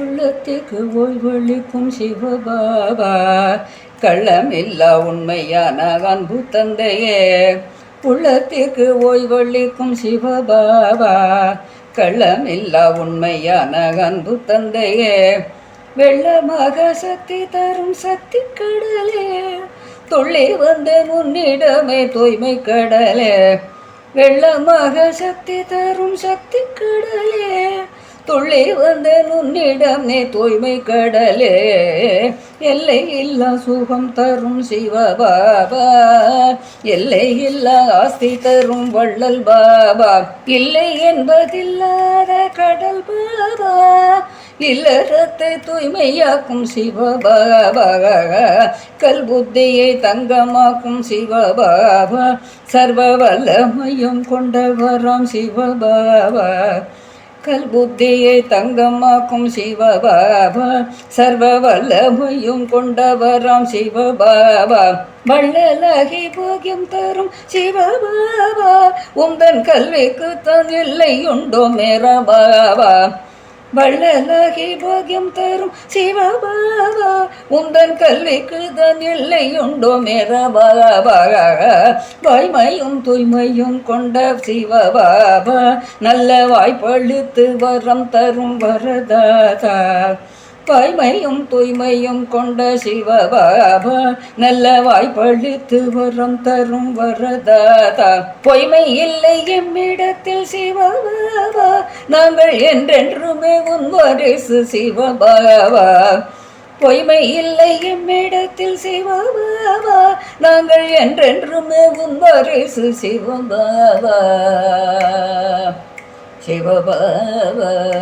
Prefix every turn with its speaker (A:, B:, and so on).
A: உள்ளத்துக்கு ஓய்வொழிக்கும் சிவபாபா. கள்ளமில்லா உண்மையான அன்பு தந்தையே. உள்ளத்திற்கு ஓய்வொழிக்கும் சிவபாபா. கள்ளமில்லா உண்மையான அன்பு தந்தையே. வெள்ளமாக சக்தி தரும் சக்தி கடலே துள்ளி வந்த முன்னிடமே தூய்மை கடலே. வெள்ளமாக சக்தி தரும் சக்தி கடலே துள்ளி வந்த உன்னிடம் நீ தூய்மை கடலே. எல்லை இல்லா சுகம் தரும் சிவபாபா எல்லை இல்லா ஆஸ்தி தரும் வள்ளல் பாபா. இல்லை என்பதில்லாத கடல் பாபா. இல்லறத்தை தூய்மையாக்கும் சிவபாபா கல் புத்தியை தங்கமாக்கும் சிவபாபா சர்வ வல்லமையும் கொண்டவராம் சிவபாபா கல் புத்தியை தங்கமாக்கும் சிவபாபா சர்வ வல்லமையும் கொண்டவராம் சிவபாபா. வள்ளலாகி போகியம் தரும் சிவபாபா உந்தன் கல்விக்கு தன் இல்லை உண்டோ மேரபாபா. வள்ளலாகி பாகியம் தரும் சிவபாவா. உந்தன் கல்விக்கு தான் இல்லை உண்டோ? மேரபாபா வாய்மையும் தூய்மையும் கொண்ட சிவபாவா. நல்ல வாய்ப்பழுத்து வரம் தரும் வரதாதா. வாய்மையும் தூய்மையும் கொண்ட சிவபாபா நல்ல வாய்ப்பளித்து வரம் தரும் வரதாதா. பொய்மை இல்லை எம்மிடத்தில் நாங்கள் என்றென்றுமே உன் வாரிசு சிவபாவா. பொய்மை இல்லை எம்மிடத்தில் சிவபாவா. நாங்கள் என்றென்றுமே உன் வாரிசு சிவபாவா. சிவபாவா.